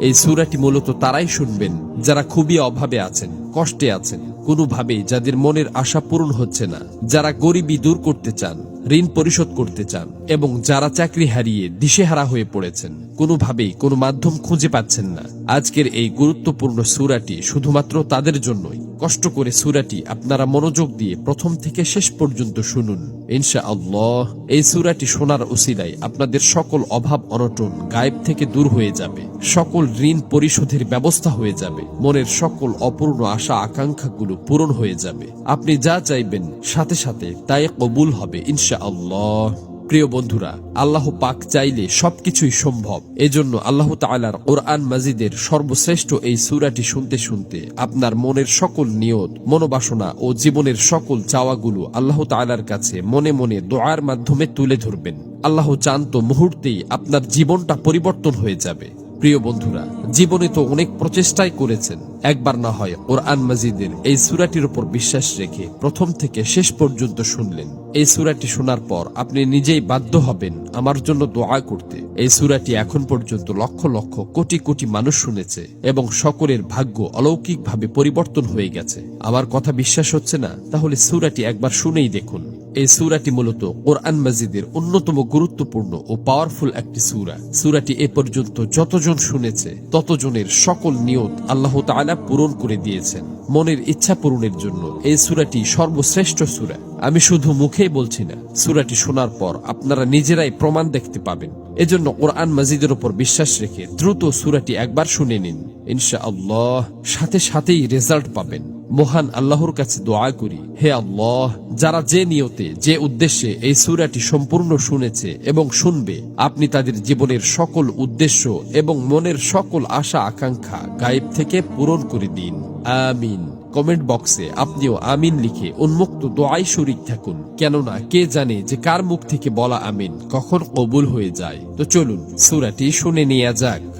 এই সুরাটি মূলত তারাই শুনবেন, যারা খুবই অভাবে আছেন, কষ্টে আছেন, কোনোভাবেই যাদের মনের আশা পূরণ হচ্ছে না, যারা গরিবী দূর করতে চান। ঋণ পরিশোধ করতে চান এবং যারা চাকরি হারিয়ে দিশেহারা হয়ে পড়েছেন, কোনোভাবেই কোনো মাধ্যম খুঁজে পাচ্ছেন না। আজকের এই গুরুত্বপূর্ণ সুরাটি শুধুমাত্র তাদের জন্যই। কষ্ট করে সুরাটি আপনারা মনোযোগ দিয়ে প্রথম থেকে শেষ পর্যন্ত শুনুন। ইনশা আল্লাহ এই সুরাটি শোনার উসিলায় আপনাদের সকল অভাব অনটন গায়েব থেকে দূর হয়ে যাবে। সকল ঋণ পরিশোধের ব্যবস্থা হয়ে যাবে। মনের সকল অপূর্ণ আশা আকাঙ্ক্ষাগুলো পূরণ হয়ে যাবে। আপনি যা চাইবেন সাথে সাথে তাই কবুল হবে ইনশা আল্লাহ প্রিয় বন্ধুরা, আল্লাহ পাক চাইলে সবকিছুই সম্ভব। এজন্য আল্লাহ তাআলার কোরআন মাজিদের সর্বশ্রেষ্ঠ এই সূরাটি শুনতে শুনতে আপনার মনের সকল নিয়ত, মনোবাসনা ও জীবনের সকল চাওয়াগুলো আল্লাহ তাআলার কাছে মনে মনে দোয়ার মাধ্যমে তুলে ধরবেন। আল্লাহ চান তো মুহূর্তেই আপনার জীবনটা পরিবর্তন হয়ে যাবে। প্রিয় বন্ধুরা, জীবনে তো অনেক প্রচেষ্টাই করেছেন। একবার না হয় কোরআন মাজিদের এই সুরাটির উপর বিশ্বাস রেখে প্রথম থেকে শেষ পর্যন্ত শুনলেন। এই সুরাটি শোনার পর আপনি নিজেই বাধ্য হবেন আমার জন্য দোয়া করতে। এই সুরাটি এখন পর্যন্ত লক্ষ লক্ষ কোটি কোটি মানুষ শুনেছে এবং সকলের ভাগ্য অলৌকিকভাবে পরিবর্তন হয়ে গেছে। আমার কথা বিশ্বাস হচ্ছে না? তাহলে সুরাটি একবার শুনেই দেখুন। এই সুরাটি মূলত কোরআন মাজিদের অন্যতম গুরুত্বপূর্ণ ও পাওয়ারফুল একটি সুরা। সুরাটি এ পর্যন্ত যতজন শুনেছে, ততজনের সকল নিয়ত আল্লাহ তাআলা পূরণ করে দিয়েছেন। মনের ইচ্ছা পূরণের জন্য এই সুরাটি সর্বশ্রেষ্ঠ সুরা। আমি শুধু মুখেই বলছি না, সুরাটি শোনার পর আপনারা নিজেরাই প্রমাণ দেখতে পাবেন। এজন্য কোরআন মাজিদের উপর বিশ্বাস রেখে দ্রুত সুরাটি একবার শুনে নিন। ইনশা আল্লাহ সাথে সাথেই রেজাল্ট পাবেন। মহান আল্লাহর কাছে দোয়া করি। হে আল্লাহ, যারা যে নিয়তে, যে উদ্দেশ্যে এই সুরাটি সম্পূর্ণ শুনেছে এবং শুনবে, আপনি তাদের জীবনের সকল উদ্দেশ্য এবং মনের সকল আশা আকাঙ্ক্ষা গায়েব থেকে পূরণ করে দিন। আমিন। কমেন্ট বক্সে আপনিও আমিন লিখে উন্মুক্ত দোয়াই শরিক থাকুন, কেননা কে জানে যে কার মুখ থেকে বলা আমিন কখন কবুল হয়ে যায়। তো চলুন, সুরাটি শুনে নেওয়া যাক।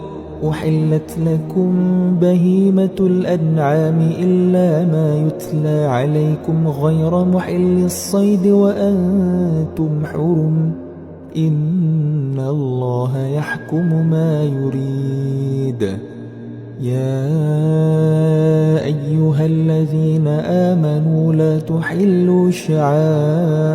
أحلت لكم بهيمة الأنعام إلا ما يتلى عليكم غير محل الصيد وأنتم حرم إن الله يحكم ما يريد. يا أيها الذين آمنوا لا تحلوا شعائر